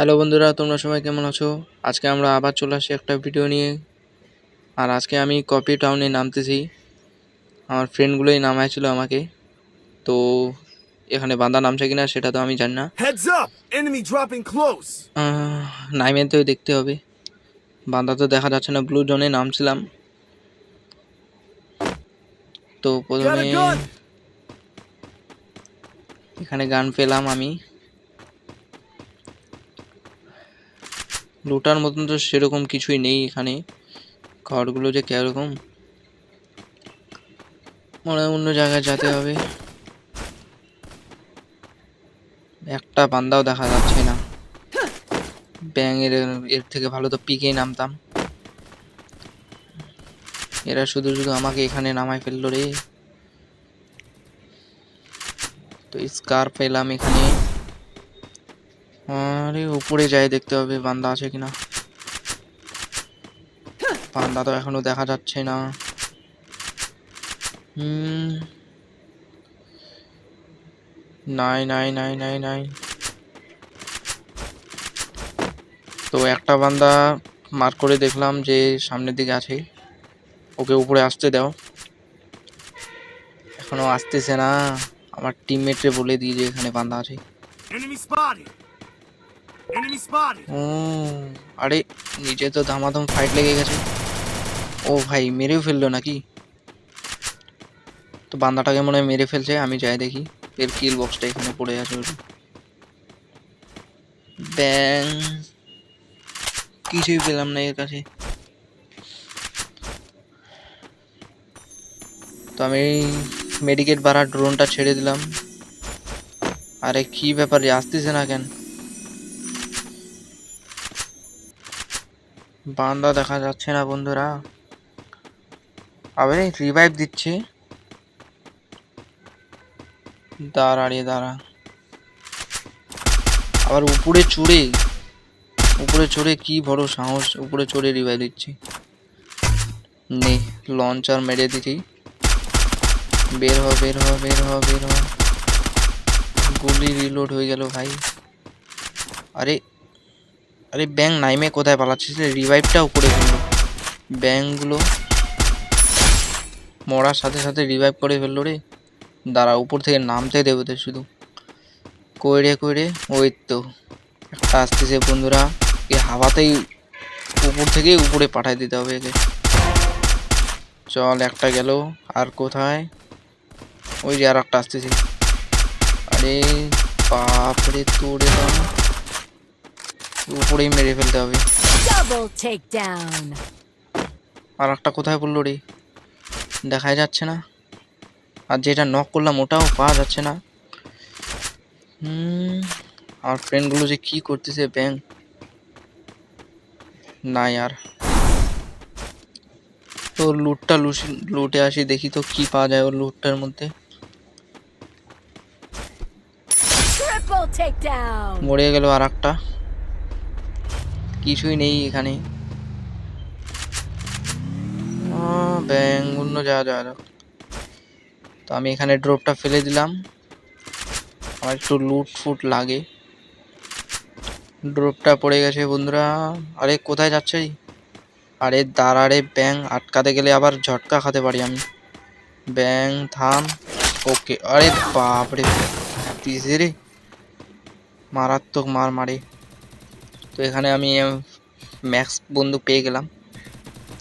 Hello বন্ধুরা তোমরা সবাই কেমন আছো? আজকে আমরা আবার চলে আসি একটা ভিডিও নিয়ে। আর আজকে আমি কপি টাউনে নামতেছি। আমার ফ্রেন্ডগুলোই নামাইছিল আমাকে। তো এখানে বান্দা নামছে কিনা সেটা তো আমি জানি না। নাইমে তো দেখতে হবে। বান্দা তো দেখা যাচ্ছে না ব্লু জোনে নামছিলাম। তো প্রথমে এখানে গান পেলাম আমি। লুটার মতন তো সেরকম কিছুই নেই এখানে। ঘরগুলো যে কীরকম। মনে অন্য জায়গায় যেতে হবে। একটা বান্দাও দেখা যাচ্ছে না। ব্যাঙের এর থেকে ভালো তো পিকেই নামতাম। এরা শুধু শুধু আমাকে এখানে নামায় ফেলল রে। তো স্কার পেলাম এখানে। আরে, উপরে যাই, দেখতে হবে বান্দা আছে কিনা। বান্দা তো এখনও দেখা যাচ্ছে না। হুম। নাই নাই নাই নাই নাই। তো একটা বান্দা মার করে দেখলাম যে সামনের দিকে আছে। ওকে উপরে আসতে দাও। এখনও আসতেছে না। আমার টিমমেটরে বলে দিই যে এখানে বান্দা আছে। আরে, নিচে তো ধামাধম ফাইট লেগে গেছে। ও ভাই, মেরেও ফেলল নাকি? তো বান্দাটাকে মনে হয় মেরে ফেলছে, আমি যাই দেখি। এর কিল বক্সটা এখানে পড়ে আছে ওর ব্যাং কিছুই পেলাম না এর কাছে। তো আমি মেডিকেট বাড়ার ড্রোনটা ছেড়ে দিলাম। আরে, কি ব্যাপার আসতেছে না কেন? বান্দা দেখা যাচ্ছে না, বন্ধুরা। আবার রিভাইভ দিচ্ছে। দাঁড়া রে, দাঁড়া। আবার উপরে চড়ে উপরে চড়ে কি বড় সাহস, উপরে চড়ে রিভাইভ দিচ্ছে। নে লঞ্চার মেরে দিচ্ছি বের হ বের হ বের হ বের হ। গুলি রিলোড হয়ে গেল ভাই। আরে আরে ব্যাং নাইমে কোথায় পালাচ্ছিস রিভাইভটাও করে ফেলল। ব্যাংগুলো মরার সাথে সাথে রিভাইভ করে ফেলল রে। দাঁড়া, উপর থেকে নামতে দেবো তো শুধু। কইরে কইরে ওই তো। একটা আসতেছে বন্ধুরা। এ হাওয়াতেই উপর থেকেই উপরে পাঠাই দিতে হবে একে। চল, একটা গেল। আর কোথায়? ওই যে আর একটা আসতেছে। আরে বাপরে, তোরে দাম উপরেই মেরে ফেলতে হবে। আর একটা কোথায় বলল রে? দেখাই যাচ্ছে না। আর যেটা নক করলাম ওটাও পাওয়া যাচ্ছে না। হুম আর ফ্রেন্ডগুলো যে কি করতেছে ব্যাং না আর। তো লুটটা লুটে আসি দেখি তো কি পাওয়া যায় ওর লুটটার মধ্যে. মরে গেল আর একটা কিছুই নেই এখানে। আহ, ব্যাং অন্য যা যা। তো আমি এখানে ড্রপটা ফেলে দিলাম। আমার একটু লুট ফুট লাগে। ড্রপটা পড়ে গেছে বন্ধুরা। আরে কোথায় যাচ্ছে আরে দাঁড়ারে ব্যাং আটকাতে গেলে আবার ঝটকা খাতে পারি আমি। ব্যাং থাম। ওকে আরে বাপরে পিসে রে। মারাত্মক মার মারে। তো এখানে আমি ম্যাক্স বন্ধু পেয়ে গেলাম।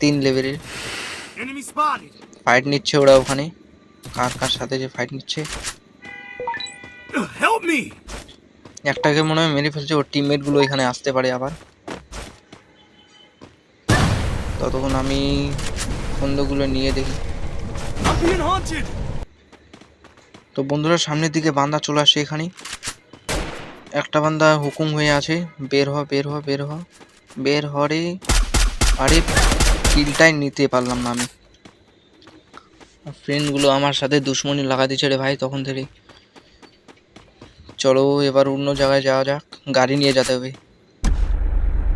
তিন লেভেলের! ফাইট নিচ্ছে ওরা ওখানে। কার কার সাথে যে ফাইট নিচ্ছে! একটাকে মনে হয় মেরে ফেলছে ওর টিমমেটগুলো এখানে আসতে পারে আবার। ততক্ষণ আমি বন্ধুগুলো নিয়ে দেখি! তো বন্ধুরা সামনের দিকে বান্দা চলে আসছে এখানে। একটা বান্দা হুকুম হয়ে আছে, বের হ বের হ বের হ। বের হরে, আরে কিলটাই নিতে পারলাম না আমি। ফ্রেন্ডগুলো আমার সাথে দুশ্মনী লাগা দিচ্ছে রে ভাই তখন থেকে। চলো এবার অন্য জায়গায় যাওয়া যাক, গাড়ি নিয়ে যেতে হবে।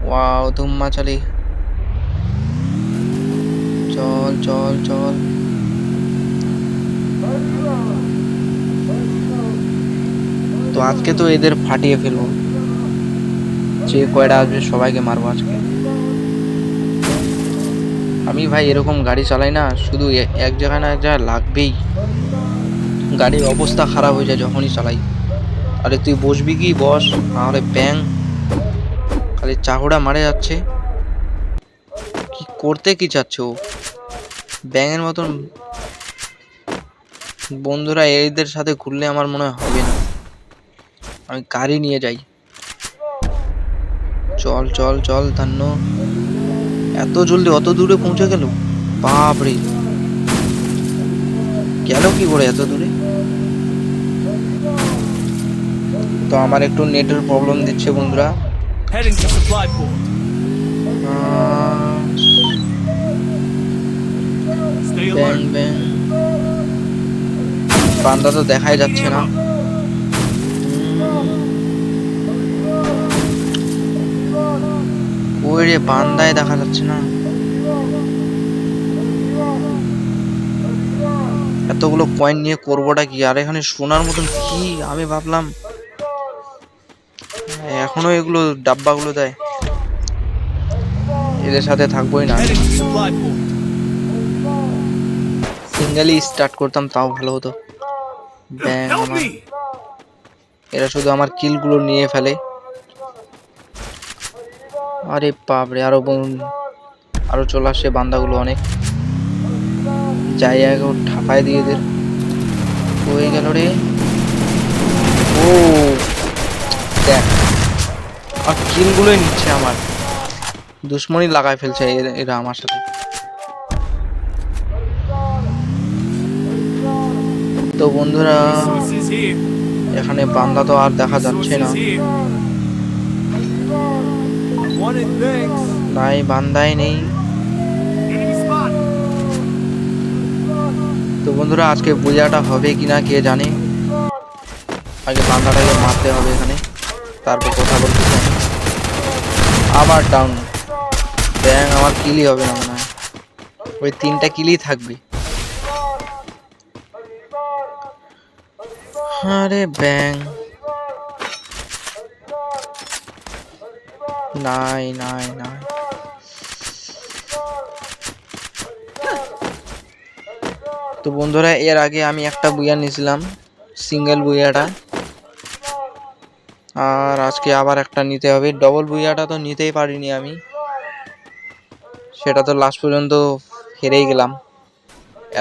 ওয়াও, ধুম্মা চালি। চল চল চল। তো আজকে তো এদের ফাটিয়ে ফেলব। যে কয়টা আসবে সবাইকে মারবো আজকে। আমি ভাই এরকম গাড়ি চালাই না, শুধু এক জায়গায় না এক জায়গায় লাগবেই। গাড়ির অবস্থা খারাপ হয়ে যায় যখনই চালাই। আরে তুই বসবি কি? বস আরে ব্যাং। খালি চাহুড়া মারে যাচ্ছে। কি করতে কি চাচ্ছে ও? ব্যাঙের মতন। বন্ধুরা, এদের সাথে ঘুরলে আমার মনে হয় হবে না। আমি গাড়ি নিয়ে যাই। চল চল চল ধান্য। এত জলদি অত দূরে পৌঁছে গেল? বাপরে। গেল কি করে এত দূরে? তো আমার একটু নেটের প্রবলেম দিচ্ছে বন্ধুরা। বান্দা তো দেখাই যাচ্ছে না। রে বান্দায় দেখা যাচ্ছে না। এতগুলো কয়েন নিয়ে করবোটা কি? আর এখানে সোনার মতন কি? আমি ভাবলাম এখনও এগুলো ডাব্বাগুলো দেয়। এদের সাথে থাকবোই না. সিঙ্গেলই স্টার্ট করতাম তাও ভালো হতো। ব্যাং এরা শুধু আমার কিলগুলো নিয়ে ফেলে। আরে বাপরে, আরও বোন- আরও চলে আসছে বান্দাগুলো অনেক। জায়গা ঠাপায় দিয়ে এদের হয়ে গেল রে। ও, দেখ। আর কিলগুলোই নিচ্ছে আমার। দুশ্মনী লাগায় ফেলছে এরা আমার সাথে। তো বন্ধুরা, এখানে বান্দা তো আর দেখা যাচ্ছে না। নাই বান্দাই নেই। তো বন্ধুরা, আজকে পূজাটা হবে কিনা কে জানে? আগে বান্দাটাকে মারতে হবে এখানে। তারপর কথা বলতে আবার ডাউন ব্যাং আমার কিলই হবে না মনে হয়। ওই তিনটা কিলই থাকবে। আরে ব্যাং নাই নাই নাই তো বন্ধুরা এর আগে আমি একটা বুইয়া নিয়েছিলাম সিঙ্গেল বুইয়াটা। আর আজকে আবার একটা নিতে হবে। ডবল বুইয়াটা তো নিতেই পারিনি আমি। সেটা তো লাস্ট পর্যন্ত হেরেই গেলাম।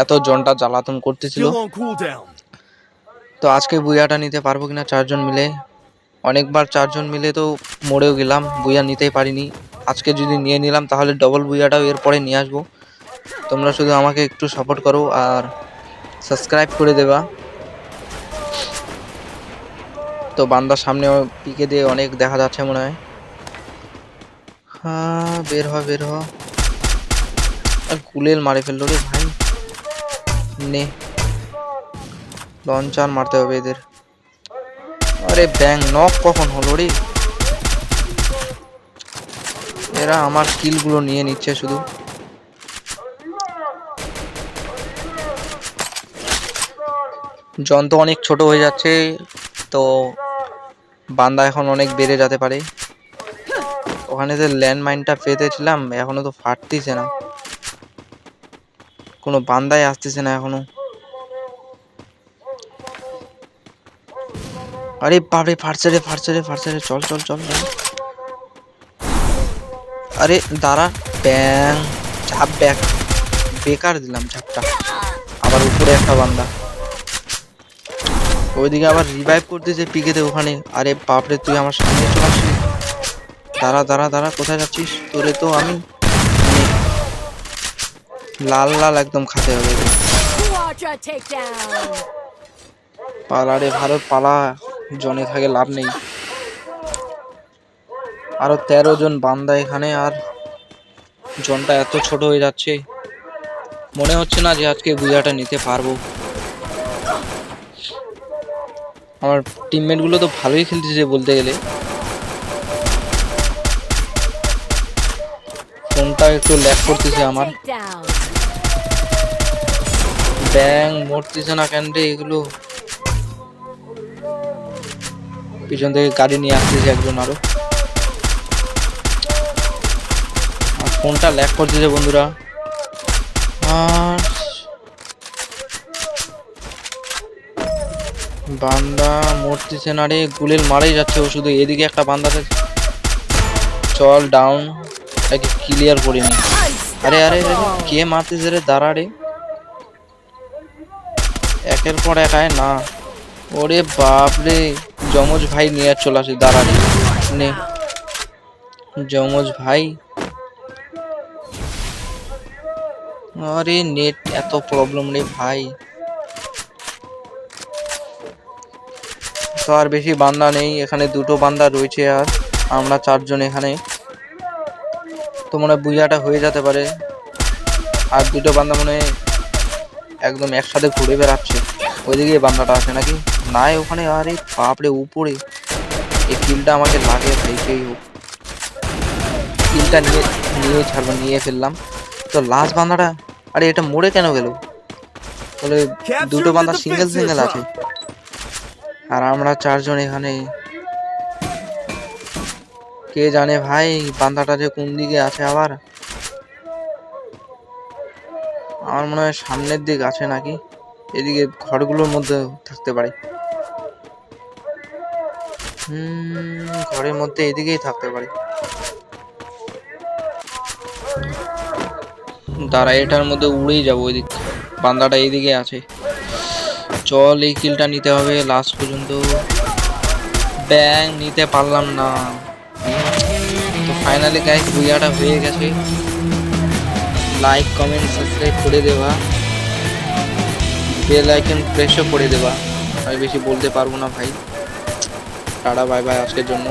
এত জনটা জ্বালাতন করতেছিল. তো আজকে বুইয়াটা নিতে পারব কিনা চারজন মিলে? অনেকবার চারজন মিলে তো মরেও গেলাম, বুইয়া নিতেই পারিনি। আজকে যদি নিয়ে নিলাম, তাহলে ডবল বুইয়াটাও এরপরে নিয়ে আসব। তোমরা শুধু আমাকে একটু সাপোর্ট করো আর সাবস্ক্রাইব করে দেবা। তো বান্দার সামনে পিকে দিয়ে অনেক দেখা যাচ্ছে মনে হয়। হ্যাঁ বের হ বের হ। আর গুলেল মারে ফেলল রে ভাই। নে। লঞ্চার মারতে হবে এদের। আরে ব্যাং নক কখন হলো রে? এরা আমার কিলগুলো নিয়ে নিচ্ছে শুধু। যন্ত্র অনেক ছোট হয়ে যাচ্ছে, তো বান্দা এখন অনেক বেড়ে যেতে পারে। ওখানে যে ল্যান্ডমাইনটা পেতেছিলাম, এখনও তো ফাটতেছে না। কোনো বান্দাই আসতেছে না এখনও। আরে বাপরে ফাটছে রে ফাটছে রে ফাটছে রে। চল চল চল আরে দাঁড়া ব্যাং ঝাপ ব্যাক বেকার দিলাম ঝাপটা। আবার উপরে একটা বান্দা। ওইদিকে আবার রিভাইভ করতেছে পিকেতে ওখানে। আরে বাপরে তুই আমার সামনে চলে আসলি। দাঁড়া দাঁড়া দাঁড়া কোথায় যাচ্ছিস? তোরে তো আমি লাল লাল একদম খাতে হবে. পালা রে ভারত পালা। জনে থাকে লাভ নেই। আরও তেরো জন বান্দা এখানে আর জনটা এত ছোট হয়ে যাচ্ছে। মনে হচ্ছে না যে আজকে বুঝাটা নিতে পারব। আমার টিমমেটগুলো তো ভালোই খেলতেছে বলতে গেলে। ফোনটা একটু ল্যাক করতেছে আমার. ব্যাং মরতেছে না কেন রে এগুলো? পিছন থেকে গাড়ি নিয়ে আসতেছে একজন আরও। ফোনটা ল্যাক করতেছে বন্ধুরা। আর বান্দা মরতেছে না রে গুলেল মারাই যাচ্ছে ও শুধু এদিকে একটা বান্দাতে চল ডাউন তাকে ক্লিয়ার করে নি। আরে আরে কে মারতেছে রে, দাঁড়া রে। একের পর এক আয় না। ওরে বাপ রে যমজ ভাই নিয়ে চলে আসে দাঁড়ানি নে। যমজ ভাই। আরে নেট এত প্রবলেম রে ভাই। তো আর বেশি বান্দা নেই, এখানে দুটো বান্দা রয়েছে আর, আমরা চারজন এখানে। তো মনে হয় বুঝাটা হয়ে যেতে পারে। আর দুটো বান্দা মনে একদম একসাথে ঘুরে বেড়াচ্ছে। ওইদিকে বান্দাটা আছে নাকি? নাই ওখানে আরে বাপরে উপরে। এই কিলটা আমাকে লাগে ভাই সেই হোক। কিলটা নিয়ে নিয়ে ছাড়বো নিয়ে ফেললাম। তো লাস্ট বান্দাটা আরে এটা মরে কেন গেল? বলে দুটো বান্দা সিঙ্গেল সিঙ্গেল আছে। আর আমরা চারজন এখানে। কে জানে ভাই বান্দাটা যে কোন দিকে আছে আবার? আমার মনে হয় সামনের দিক আছে নাকি? এদিকে ঘরগুলোর মধ্যে থাকতে পারে। ঘরের মধ্যে এদিকেই থাকতে পারে। দাঁড়া এটার মধ্যে উড়েই যাব ওইদিক বান্দাটা এইদিকে আছে। চল, এই কিলটা নিতে হবে লাস্ট পর্যন্ত। ব্যাং, নিতে পারলাম না। তো ফাইনালি গাইস বুইয়াটা হয়ে গেছে। লাইক কমেন্ট সাবস্ক্রাইব করে দেওয়া বেল আইকন প্রেসও করে দেবা। আমি বেশি বলতে পারব না ভাই। টাটা বাই বাই আজকের জন্য।